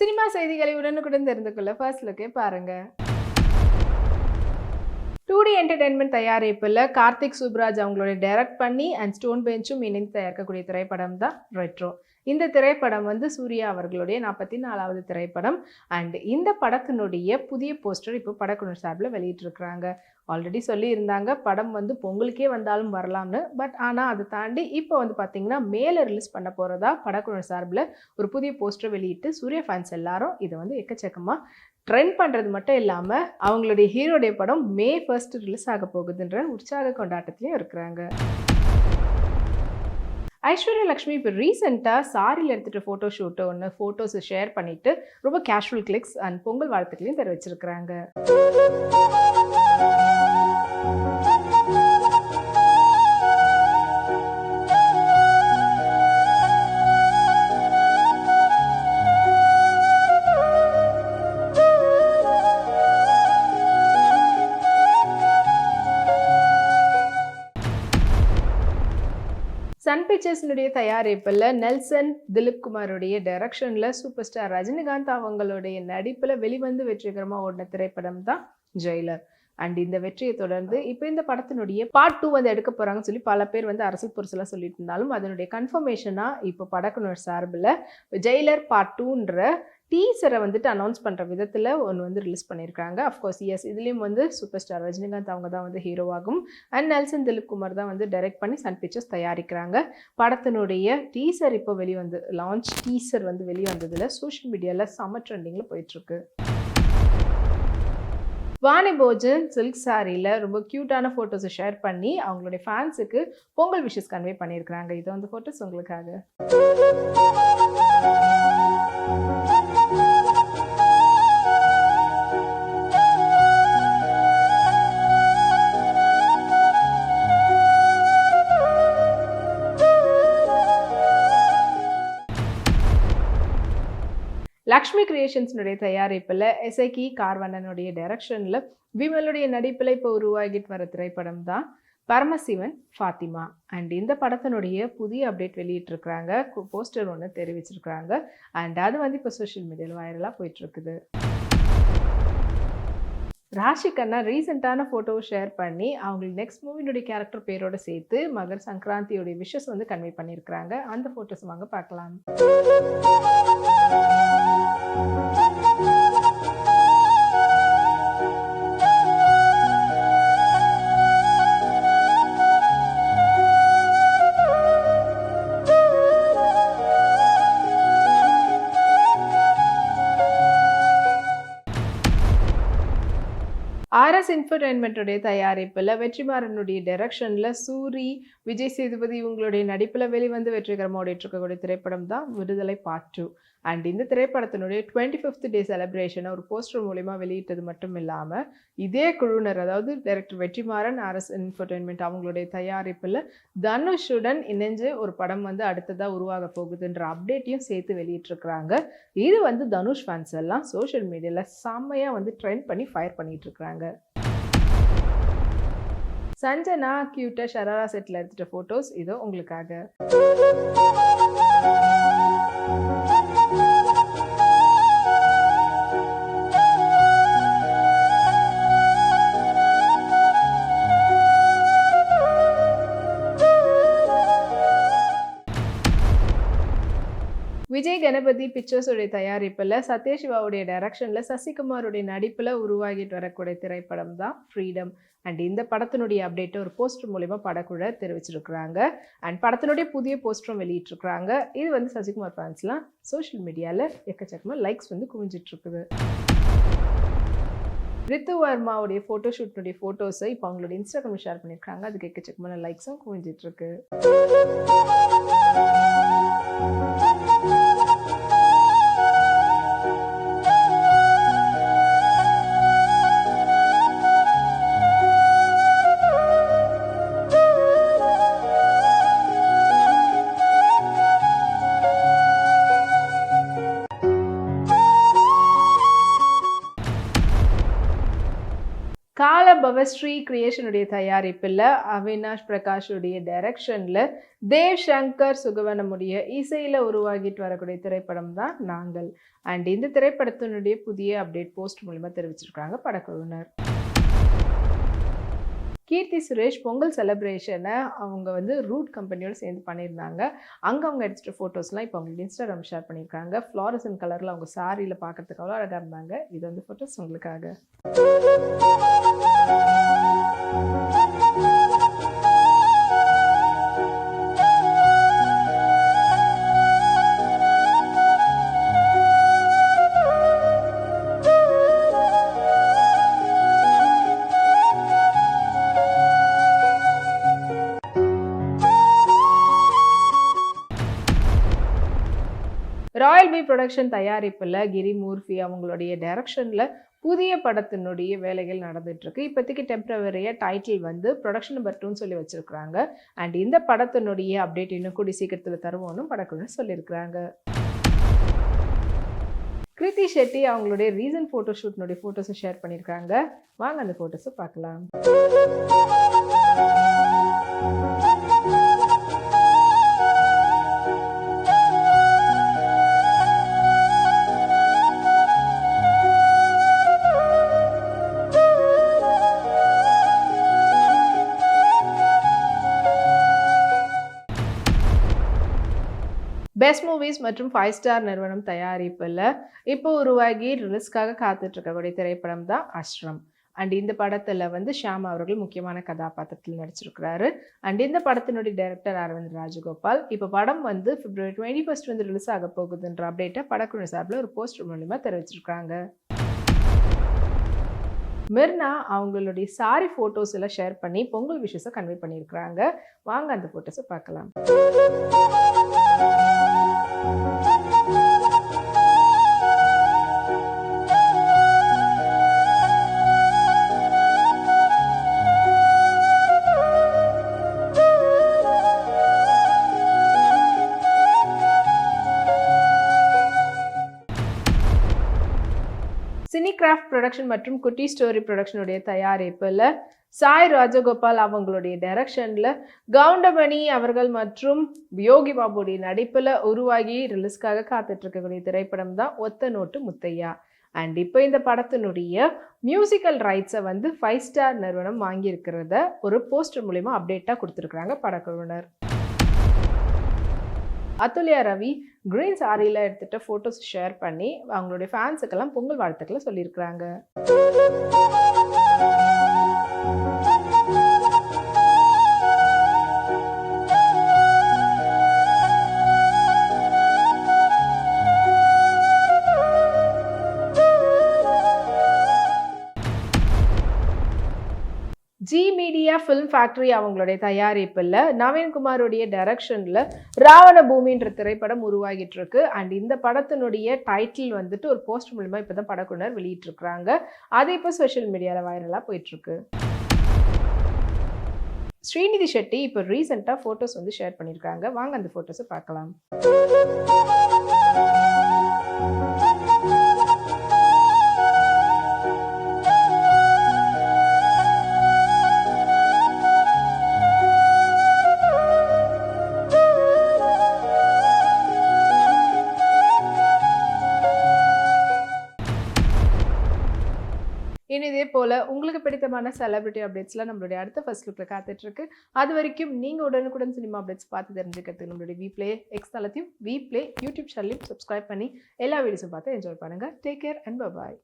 Cinema செய்திகளை உடனுக்குடன் தெரிந்து கொள்ள ஃபர்ஸ்ட் லுக்கே பாருங்க. டூ டி என்டர்டைன்மெண்ட் தயாரிப்பில் கார்த்திக் சுப்ராஜ் அவங்களோட டைரக்ட் பண்ணி அண்ட் ஸ்டோன் பெஞ்சும் இணைந்து தயாரிக்கக்கூடிய திரைப்படம் தான் ரெட்ரோ இந்த திரைப்படம் வந்து சூர்யா அவர்களுடைய நாற்பத்தி நாலாவது திரைப்படம். அண்ட் இந்த படத்தினுடைய புதிய போஸ்டர் இப்போ படக்குழு சார்பில் வெளியிட்டிருக்கிறாங்க. ஆல்ரெடி சொல்லியிருந்தாங்க. படம் வந்து பொங்கலுக்கே வந்தாலும் வரலாம்னு. பட் ஆனால் அதை தாண்டி இப்போ வந்து பார்த்தீங்கன்னா மேலே ரிலீஸ் பண்ண போகிறதா படக்குழு சார்பில் ஒரு புதிய போஸ்டர் வெளியிட்டு சூர்யா ஃபேன்ஸ் எல்லாரும் இதை வந்து எக்கச்சக்கமாக ட்ரெண்ட் பண்ணுறது மட்டும் இல்லாமல் அவங்களுடைய ஹீரோடைய படம் மே ஃபர்ஸ்ட் ரிலீஸ் ஆக போகுதுன்ற உற்சாக கொண்டாட்டத்திலையும் இருக்கிறாங்க. ஐஸ்வர்யா லக்ஷ்மி இப்போ ரீசெண்டாக சாரியில் எடுத்துகிட்ட ஃபோட்டோ ஷூட்டை ஒன்று ஃபோட்டோஸை ஷேர் பண்ணிவிட்டு ரொம்ப கேஷுவல் கிளிக்ஸ் அண்ட் பொங்கல் வாழ்த்துக்களையும் தெரிவிச்சிருக்கிறாங்க. சன் பிக்சர்ஸினுடைய தயாரிப்பில் நெல்சன் திலீப் குமாருடைய டைரக்ஷனில் சூப்பர் ஸ்டார் ரஜினிகாந்த் அவங்களுடைய நடிப்பில் வெளிவந்து வெற்றிகரமாக ஓடின திரைப்படம் தான் ஜெயிலர். அண்ட் இந்த வெற்றியை தொடர்ந்து இப்போ இந்த படத்தினுடைய பார்ட் டூ வந்து எடுக்க போகிறாங்கன்னு சொல்லி பல பேர் வந்து அரசு பொருசெல்லாம் சொல்லிட்டு இருந்தாலும் அதனுடைய கன்ஃபர்மேஷனாக இப்போ படக்குனர் சார்பில் ஜெயிலர் பார்ட் டூன்ற டீசரை வந்துட்டு அனௌன்ஸ் பண்ணுற விதத்தில் ஒன்று வந்து ரிலீஸ் பண்ணியிருக்காங்க அஃப்கோர்ஸ் எஸ் இதுலேயும் வந்து சூப்பர் ஸ்டார் ரஜினிகாந்த் அவங்க தான் வந்து ஹீரோவாகும் அண்ட் நெல்சன் திலீப் குமார் தான் வந்து டைரக்ட் பண்ணி சன் பிக்சர்ஸ் தயாரிக்கிறாங்க. படத்தினுடைய டீசர் இப்போ வெளிவந்து லான்ச் டீசர் வந்து வெளிவந்ததில் சோஷியல் மீடியாவில் செம ட்ரெண்டிங்கில் போயிட்டுருக்கு. வாணி போஜன் சில்க் சாரியில் ரொம்ப க்யூட்டான ஃபோட்டோஸை ஷேர் பண்ணி அவங்களுடைய ஃபேன்ஸுக்கு பொங்கல் விஷஸ் கன்வே பண்ணியிருக்கிறாங்க இது வந்து ஃபோட்டோஸ் உங்களுக்காக. லக்ஷ்மி கிரியேஷன்ஸினுடைய தயாரிப்பில் எஸ்ஐகி கார்வண்ணனுடைய டைரக்ஷனில் விமலுடைய நடிப்பில் இப்போ உருவாகிட்டு வர திரைப்படம் தான் பரமசிவன் ஃபாத்திமா. அண்ட் இந்த படத்தினுடைய புதிய அப்டேட் வெளியிட்டிருக்கிறாங்க. போஸ்டர் ஒன்று தெரிவிச்சிருக்கிறாங்க. அண்ட் அது வந்து இப்போ சோஷியல் மீடியாவில் வைரலாக போயிட்டுருக்குது. ராஷி கண்ணா ரீசெண்டான ஃபோட்டோவை ஷேர் பண்ணி அவங்களுக்கு நெக்ஸ்ட் மூவினுடைய கேரக்டர் பேரோட சேர்த்து மகர் சங்கராந்தியோடைய விஷஸ் வந்து கன்வே பண்ணியிருக்கிறாங்க. அந்த ஃபோட்டோஸ் வாங்க பார்க்கலாம். என்டர்டைன்மெண்ட்டுடைய தயாரிப்பில் வெற்றிமாறனுடைய டைரக்ஷனில் சூரி விஜய் சேதுபதி இவங்களுடைய நடிப்பில் வெளிவந்து வெற்றிகரமாக ஓடிட்டுருக்கக்கூடிய திரைப்படம் தான் விடுதலை பார்ட் டூ அண்ட் இந்த திரைப்படத்தினுடைய டுவெண்ட்டி ஃபிஃப்த் டே செலிப்ரேஷனை ஒரு போஸ்டர் மூலிமா வெளியிட்டது மட்டும் இல்லாமல் இதே குழுவினர் அதாவது டைரக்டர் வெற்றிமாறன் அரசு என்டர்டைன்மெண்ட் அவங்களுடைய தயாரிப்பில் தனுஷுடன் இணைஞ்சு ஒரு படம் வந்து அடுத்ததாக உருவாக போகுதுன்ற அப்டேட்டையும் சேர்த்து வெளியிட்டிருக்கிறாங்க. இது வந்து தனுஷ் ஃபேன்ஸ் எல்லாம் சோஷியல் மீடியாவில் செம்மையாக வந்து ட்ரெண்ட் பண்ணி ஃபயர் பண்ணிகிட்டு இருக்கிறாங்க சஞ்சனா கியூட்டா ஷராரா செட்டில் எடுத்துகிட்ட ஃபோட்டோஸ் இதோ உங்களுக்காக. விஜய் கணபதி பிக்சர்ஸுடைய தயாரிப்பில் சத்யசிவாவுடைய டைரக்ஷனில் சசிகுமாருடைய நடிப்பில் உருவாகிட்டு வரக்கூடிய திரைப்படம் தான் ஃப்ரீடம் அண்ட் இந்த படத்தினுடைய அப்டேட்டை ஒரு போஸ்டர் மூலிமா படக்குழ தெரிவிச்சிருக்கிறாங்க. அண்ட் படத்தினுடைய புதிய போஸ்டரும் வெளியிட்டிருக்கிறாங்க. இது வந்து சசிகுமார் ஃபேன்ஸ்லாம் சோஷியல் மீடியாவில் எக்கச்சக்கமாக லைக்ஸ் வந்து குவிஞ்சிட்ருக்குது ரித்து வர்மாவுடைய ஃபோட்டோஷூட்னுடைய ஃபோட்டோஸை இப்போ அவங்களோட இன்ஸ்டாகிராமில் ஷேர் பண்ணியிருக்காங்க அதுக்கு எக்கச்சக்கமான லைக்ஸும் குவிஞ்சிட்ருக்கு கால பவஸ்ரீ கிரியேஷனுடைய தயாரிப்பில் அவினாஷ் பிரகாஷுடைய டைரக்ஷனில் தேவ் சங்கர் சுகவனமுடைய இசையில் உருவாகிட்டு வரக்கூடிய திரைப்படம் தான் நாங்கள். அண்ட் இந்த திரைப்படத்தினுடைய புதிய அப்டேட் போஸ்ட் மூலமாக தெரிவிச்சிருக்கிறாங்க படக்குழுவினர். கீர்த்தி சுரேஷ் பொங்கல் செலிப்ரேஷனை அவங்க வந்து ரூட் கம்பெனியோடு சேர்ந்து பண்ணியிருந்தாங்க. அங்கே அவங்க எடுத்துகிட்ட ஃபோட்டோஸ்லாம் இப்போ அவங்களுக்கு இன்ஸ்டாகிராம் ஷேர் பண்ணியிருக்காங்க. ஃப்ளாரசன் கலரில் அவங்க சாரியில் பார்க்கறதுக்கு அவ்வளோ அழகாக இருந்தாங்க. இது வந்து ஃபோட்டோஸ் உங்களுக்காக. ராயல் பி ப்ரொடக்ஷன் தயாரிப்பில் கிரி மூர்ஃபி அவங்களுடைய டைரக்ஷனில் புதிய படத்தினுடைய வேலைகள் நடந்துட்டுருக்கு. இப்போதைக்கு டெம்பரவரியாக டைட்டில் வந்து ப்ரொடக்ஷன் நம்பர் டூன்னு சொல்லி வச்சுருக்குறாங்க. அண்ட் இந்த படத்தினுடைய அப்டேட் இன்னும் கூடி சீக்கிரத்தில் தருவோன்னு படக்குழு சொல்லியிருக்கிறாங்க. கிருத்தி ஷெட்டி அவங்களுடைய ரீசன்ட் ஃபோட்டோ ஷூட்னுடைய ஃபோட்டோஸை ஷேர் பண்ணியிருக்காங்க. வாங்க அந்த ஃபோட்டோஸை பார்க்கலாம். மூவிஸ் மற்றும் ஃபைவ் ஸ்டார் நிறுவனம் தயாரிப்பில் இப்போ உருவாகி ரிலீஸ்க்காக காத்துட்ருக்கக்கூடிய திரைப்படம் தான் அஸ்ரம் அண்ட் இந்த படத்தில் வந்து ஷியாம் அவர்கள் முக்கியமான கதாபாத்திரத்தில் நடிச்சிருக்கிறாரு. அண்ட் இந்த படத்தினுடைய டைரக்டர் அரவிந்த் ராஜகோபால். இப்போ படம் வந்து பிப்ரவரி டுவெண்ட்டி ஃபஸ்ட் வந்து ரிலீஸ் ஆக போகுதுன்ற அப்டேட்டை படக்குழு சார்பில் ஒரு போஸ்டர் மூலிமா தெரிவிச்சிருக்காங்க மிர்னா அவங்களுடைய சாரி ஃபோட்டோஸ் எல்லாம் ஷேர் பண்ணி பொங்கல் விஷஸை கன்வே பண்ணியிருக்கிறாங்க. வாங்க அந்த ஃபோட்டோஸை பார்க்கலாம். கிராஃப்ட் ப்ரொடக்ஷன் மற்றும் குட்டி ஸ்டோரி ப்ரொடக்ஷனுடைய தயாரிப்பில் சாய் ராஜகோபால் அவங்களுடைய டைரக்ஷனில் கவுண்டமணி அவர்கள் மற்றும் யோகி பாபுடைய நடிப்பில் உருவாகி ரிலீஸ்க்காக காத்துட்ருக்கக்கூடிய திரைப்படம் தான் ஒத்த நோட்டு முத்தையா. அண்ட் இப்போ இந்த படத்தினுடைய மியூசிக்கல் ரைட்ஸை வந்து ஃபைவ் ஸ்டார் நிறுவனம் வாங்கியிருக்கிறத ஒரு போஸ்டர் மூலிமா அப்டேட்டாக கொடுத்துருக்குறாங்க படக்குழுவினர். அத்துல்யா ரவி கிரீன் சாரியில் எடுத்துகிட்ட ஃபோட்டோஸ் ஷேர் பண்ணி அவங்களுடைய ஃபேன்ஸுக்கெல்லாம் பொங்கல் வாழ்த்துக்களை சொல்லியிருக்கிறாங்க ஃபிலிம் ஃபேக்டரி அவங்களுடைய தயாரிப்பில் நவீன்குமாருடைய டைரக்ஷனில் ராவண பூமின்ற திரைப்படம் உருவாகிட்டு இருக்கு அண்ட் இந்த படத்தினுடைய டைட்டில் வந்துட்டு ஒரு போஸ்ட் மூலமாக இப்போ தான் படக்குனர் வெளியிட்டிருக்கிறாங்க. அது இப்போ சோஷியல் மீடியாவில் வைரலாக போயிட்டுருக்கு. ஸ்ரீநிதி ஷெட்டி இப்போ ரீசெண்டாக ஃபோட்டோஸ் வந்து ஷேர் பண்ணியிருக்காங்க. வாங்க அந்த ஃபோட்டோஸை பார்க்கலாம். இனி இதே போல் உங்களுக்கு பிடித்தமான செலிபிரிட்டி அப்டேட்ஸ்லாம் நம்மளுடைய அடுத்த ஃபர்ஸ்ட் லுக்கில் காத்துட்ருக்கு. அது வரைக்கும் நீங்கள் உடனுக்குடன் சினிமா அப்டேட்ஸ் பார்த்து தெரிஞ்சுக்கிறதுக்கு நம்மளுடைய விப்ளே எக்ஸ் தளத்தையும் வி யூடியூப் சேனலையும் சப்ஸ்கிரைப் பண்ணி எல்லா வீடியோஸும் பார்த்து என்ஜாய் பண்ணுங்கள் டேக் கேர் அண்ட் பாய்